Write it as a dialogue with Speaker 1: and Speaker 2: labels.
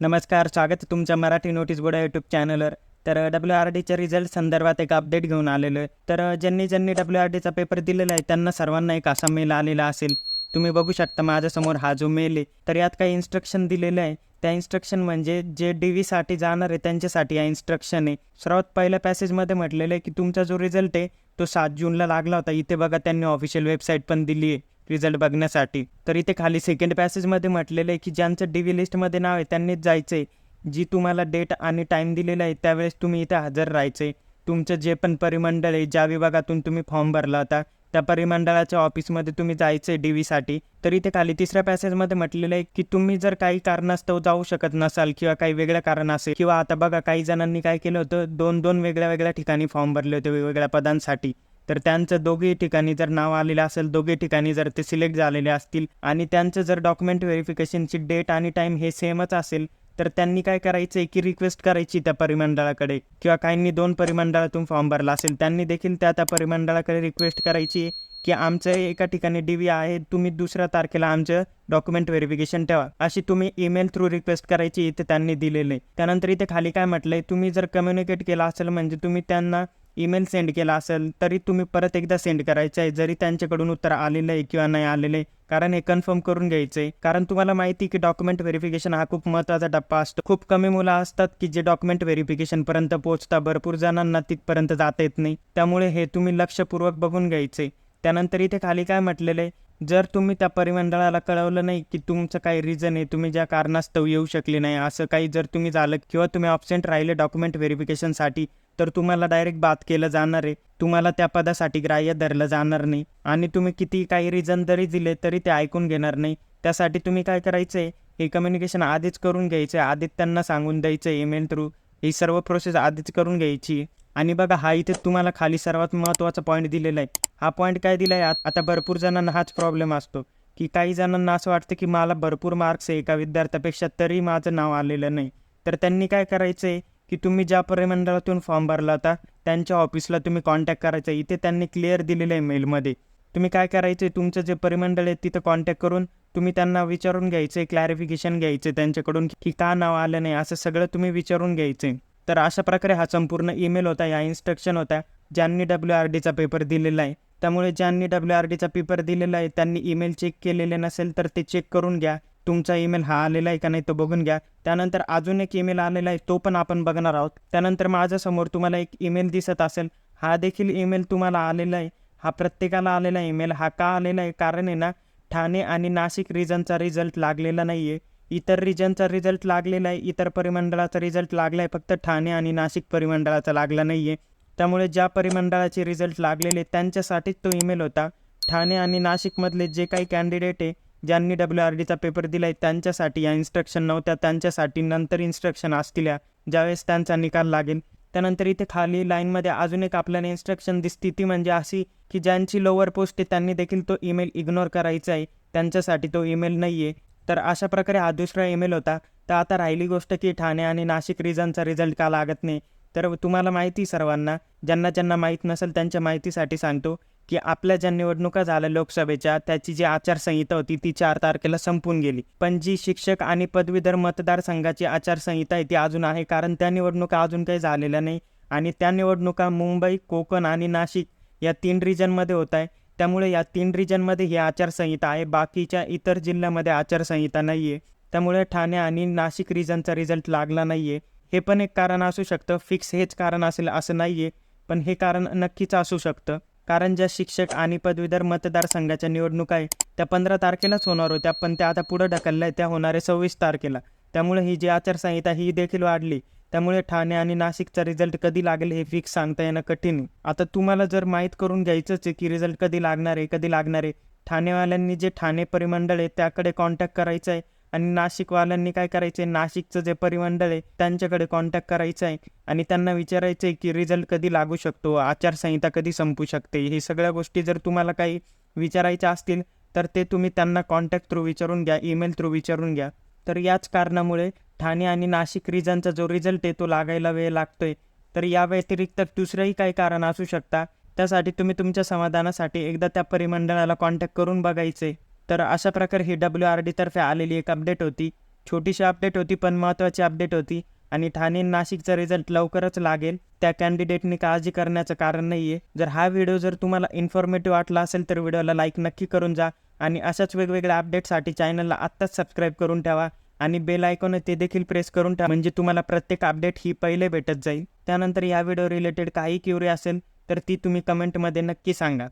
Speaker 1: नमस्कार स्वागत तुमच्या मराठी नोटीस बोर्ड यूट्यूब चॅनलवर. तर डब्ल्यू आर डीच्या रिझल्ट संदर्भात एक अपडेट घेऊन आलेलो आहे. तर ज्यांनी ज्यांनी डब्ल्यू आर डीचा पेपर दिलेला आहे त्यांना सर्वांना एक असा मेल आलेला असेल. तुम्ही बघू शकता माझ्यासमोर हा जो मेल आहे तर यात काही इन्स्ट्रक्शन दिलेलं आहे. त्या इन्स्ट्रक्शन म्हणजे जे डी व्हीसाठी जाणार आहे त्यांच्यासाठी या इन्स्ट्रक्शन आहे. सर्वात पहिल्या पॅसेजमध्ये म्हटलेलं आहे की तुमचा जो रिझल्ट आहे तो सात जूनला लागला होता. इथे बघा त्यांनी ऑफिशियल वेबसाईट पण दिली आहे. रिझल्ट बघण्यासाठी. तर इथे खाली सेकंड पॅसेजमध्ये म्हटलेलं आहे की ज्यांचं डी व्ही लिस्टमध्ये नाव आहे त्यांनीच जायचं आहे जी तुम्हाला डेट आणि टाईम दिलेला आहे त्यावेळेस तुम्ही इथे हजर राहायचं आहे तुमचं जे पण परिमंडळ आहे ज्या विभागातून तुम्ही फॉर्म भरला होता त्या परिमंडळाच्या ऑफिसमध्ये तुम्ही जायचं आहे डी व्हीसाठी तर इथे खाली तिसऱ्या पॅसेजमध्ये म्हटलेलं आहे की तुम्ही जर काही कारणास्तव जाऊ शकत नसाल किंवा काही वेगळं कारण असेल किंवा आता बघा काही जणांनी काय केलं होतं दोन दोन वेगळ्या वेगळ्या ठिकाणी फॉर्म भरले होते वेगवेगळ्या पदांसाठी. तर त्यांचं दोघे ठिकाणी जर नाव आलेलं असेल दोघे ठिकाणी जर ते सिलेक्ट झालेले असतील आणि त्यांचं जर डॉक्युमेंट व्हेरिफिकेशनची डेट आणि टाईम हे सेमच असेल तर त्यांनी काय करायचं आहे की रिक्वेस्ट करायची त्या परिमंडळाकडे किंवा काहींनी दोन परिमंडळातून फॉर्म भरला असेल त्यांनी देखील त्या त्या परिमंडळाकडे रिक्वेस्ट करायची की आमचं एका ठिकाणी डी व्ही आहे तुम्ही दुसऱ्या तारखेला आमचं डॉक्युमेंट व्हेरिफिकेशन ठेवा. अशी तुम्ही ईमेल थ्रू रिक्वेस्ट करायची इथे त्यांनी दिलेले. त्यानंतर इथे खाली काय म्हटलंय तुम्ही जर कम्युनिकेट केला असेल म्हणजे तुम्ही त्यांना ईमेल सेंड केला असेल तरी तुम्ही परत एकदा सेंड करायचं आहे. जरी त्यांच्याकडून उत्तर आलेलं आहे किंवा नाही आलेलं आहे कारण हे कन्फर्म करून घ्यायचं आहे. कारण तुम्हाला माहिती की डॉक्युमेंट व्हेरिफिकेशन हा खूप महत्त्वाचा टप्पा असतो. खूप कमी मुलं असतात की जे डॉक्युमेंट व्हेरिफिकेशनपर्यंत पोहोचता भरपूर जणांना तिथपर्यंत जाता येत नाही. त्यामुळे हे तुम्ही लक्षपूर्वक बघून घ्यायचे त्यानंतर इथे खाली काय म्हटलेलं आहे? जर तुम्ही त्या परिमंडळाला कळवलं नाही की तुमचं काही रिझन आहे तुम्ही ज्या कारणास्तव येऊ शकले नाही असं काही जर तुम्ही झालं किंवा तुम्ही ऑब्सेंट राहिले डॉक्युमेंट व्हेरिफिकेशनसाठी तर तुम्हाला डायरेक्ट बात केलं जाणार आहे. तुम्हाला त्या पदासाठी ग्राह्य धरलं जाणार नाही. आणि तुम्ही किती काही रिझन जरी दिले तरी ते ऐकून घेणार नाही. त्यासाठी तुम्ही काय करायचं आहे हे कम्युनिकेशन आधीच करून घ्यायचं आहे आधीच त्यांना सांगून द्यायचं आहे ईमेल थ्रू ही सर्व प्रोसेस आधीच करून घ्यायची. आहे आणि बघा हा इथे तुम्हाला खाली सर्वात महत्त्वाचा पॉईंट दिलेला आहे. हा पॉईंट काय दिला आहे आता भरपूर जणांना हाच प्रॉब्लेम असतो. की काही जणांना असं वाटतं की मला भरपूर मार्क्स आहे एका विद्यार्थ्यापेक्षा तरी माझं नाव आलेलं नाही. तर त्यांनी काय करायचं आहे की तुम्ही ज्या परिमंडळातून फॉर्म भरला होता त्यांच्या ऑफिसला तुम्ही कॉन्टॅक्ट करायचं. इथे त्यांनी क्लिअर दिलेलं आहे मेलमध्ये तुम्ही काय करायचं आहे तुमचं जे परिमंडळ आहे तिथं कॉन्टॅक्ट करून तुम्ही त्यांना विचारून घ्यायचं आहे क्लॅरिफिकेशन घ्यायचं त्यांच्याकडून की का नाव आलं नाही असं सगळं तुम्ही विचारून घ्यायचं तर अशा प्रकारे हा संपूर्ण ईमेल होता या इन्स्ट्रक्शन होत्या ज्यांनी डब्ल्यू आर डीचा पेपर दिलेला आहे. त्यामुळे ज्यांनी डब्ल्यू आर डीचा पेपर दिलेला आहे त्यांनी ईमेल चेक केलेले नसेल तर ते चेक करून घ्या. तुमचा ईमेल हा आलेला आहे का नाही तो बघून घ्या. त्यानंतर अजून एक ईमेल आलेला आहे तो पण आपण बघणार आहोत. त्यानंतर माझ्यासमोर तुम्हाला एक ईमेल दिसत असेल. हा देखील ईमेल तुम्हाला आलेला आहे. हा प्रत्येकाला आलेला ईमेल. हा का आलेला आहे? कारण आहे ना ठाणे आणि नाशिक रिजनचा रिझल्ट लागलेला नाही आहे इतर रिजनचा रिझल्ट लागलेला आहे. इतर परिमंडळाचा रिझल्ट लागला आहे फक्त ठाणे आणि नाशिक परिमंडळाचा लागला नाही आहे त्यामुळे ज्या परिमंडळाचे रिझल्ट लागलेले त्यांच्यासाठीच तो ईमेल होता. ठाणे आणि नाशिकमधले जे काही कॅन्डिडेट आहे ज्यांनी डब्ल्यू आर डीचा पेपर दिला आहे त्यांच्यासाठी या इन्स्ट्रक्शन नव्हत्या. त्यांच्यासाठी नंतर इन्स्ट्रक्शन असतील या ज्यावेळेस त्यांचा निकाल लागेल त्यानंतर इथे खाली लाईनमध्ये अजून एक आपल्याला इन्स्ट्रक्शन दिसती. ती म्हणजे अशी की ज्यांची लोअर पोस्ट आहे त्यांनी देखील तो ईमेल इग्नोर करायचा आहे. त्यांच्यासाठी तो ईमेल नाही आहे तर अशा प्रकारे हा दुसरा ईमेल होता. तर आता राहिली गोष्ट की ठाणे आणि नाशिक रिजनचा रिझल्ट का लागत नाही. तर तुम्हाला माहिती सर्वांना. ज्यांना ज्यांना माहीत नसेल त्यांच्या माहितीसाठी सांगतो. की आपल्या ज्या निवडणुका झाल्या लोकसभेच्या त्याची जी आचारसंहिता होती ती चार तारखेला संपून गेली. पण जी शिक्षक आणि पदवीधर मतदारसंघाची आचारसंहिता आहे ती अजून आहे. कारण त्या निवडणुका अजून काही झालेल्या नाही. आणि त्या निवडणुका मुंबई कोकण आणि नाशिक या तीन रिजनमध्ये होत आहे. त्यामुळे या तीन रिजनमध्ये ही आचारसंहिता आहे. बाकीच्या इतर जिल्ह्यामध्ये आचारसंहिता नाही आहे त्यामुळे ठाणे आणि नाशिक रिजनचा रिझल्ट लागला नाही आहे हे पण एक कारण असू शकतं. फिक्स हेच कारण असेल असं नाही आहे पण हे कारण नक्कीच असू शकतं. कारण ज्या शिक्षक आणि पदवीधर मतदारसंघाच्या निवडणुका आहे त्या पंधरा तारखेलाच होणार होत्या पण त्या आता पुढं ढकलल्या आहे त्या होणारे सव्वीस तारखेला. त्यामुळे ही जी आचारसंहिता ही देखील वाढली. त्यामुळे ठाणे आणि नाशिकचा रिझल्ट कधी लागेल हे फिक्स सांगता येणं कठीण आता तुम्हाला जर माहीत करून घ्यायचंच आहे की रिझल्ट कधी लागणार आहे कधी लागणार आहे ठाणेवाल्यांनी जे ठाणे परिमंडळ आहे त्याकडे कॉन्टॅक्ट करायचं आहे आणि नाशिकवाल्यांनी काय करायचं आहे नाशिकचं जे परिमंडळ आहे त्यांच्याकडे कॉन्टॅक्ट करायचं आहे आणि त्यांना विचारायचं आहे की रिझल्ट कधी लागू शकतो? आचारसंहिता कधी संपू शकते? हे सगळ्या गोष्टी जर तुम्हाला काही विचारायच्या असतील तर ते तुम्ही त्यांना कॉन्टॅक्ट थ्रू विचारून घ्या ईमेल थ्रू विचारून घ्या. तर याच कारणामुळे ठाणे आणि नाशिक रिजनचा जो रिझल्ट आहे तो लागायला वेळ लागतोय. तर या व्यतिरिक्त दुसरंही काही कारण असू शकता. त्यासाठी तुम्ही तुमच्या समाधानासाठी एकदा त्या परिमंडळाला कॉन्टॅक्ट करून बघायचे तर अशा प्रकारे ही डब्ल्यू आर डीतर्फे आलेली एक अपडेट होती. छोटीशी अपडेट होती पण महत्त्वाची अपडेट होती आणि ठाणे नाशिकचा रिझल्ट लवकरच लागेल. त्या कॅन्डिडेटनी काळजी करण्याचं कारण नाही आहे जर हा व्हिडिओ जर तुम्हाला इन्फॉर्मेटिव्ह वाटला असेल तर व्हिडिओला लाईक नक्की करून जा आणि अशाच वेगवेगळ्या अपडेटसाठी चॅनलला आत्ताच सबस्क्राईब करून ठेवा आणि बेल आयकॉन ते देखील प्रेस करून ठेवा. म्हणजे तुम्हाला प्रत्येक अपडेट ही पहिले भेटत जाईल. त्यानंतर या व्हिडिओ रिलेटेड काही क्युरी असेल तर ती तुम्ही कमेंटमध्ये नक्की सांगा.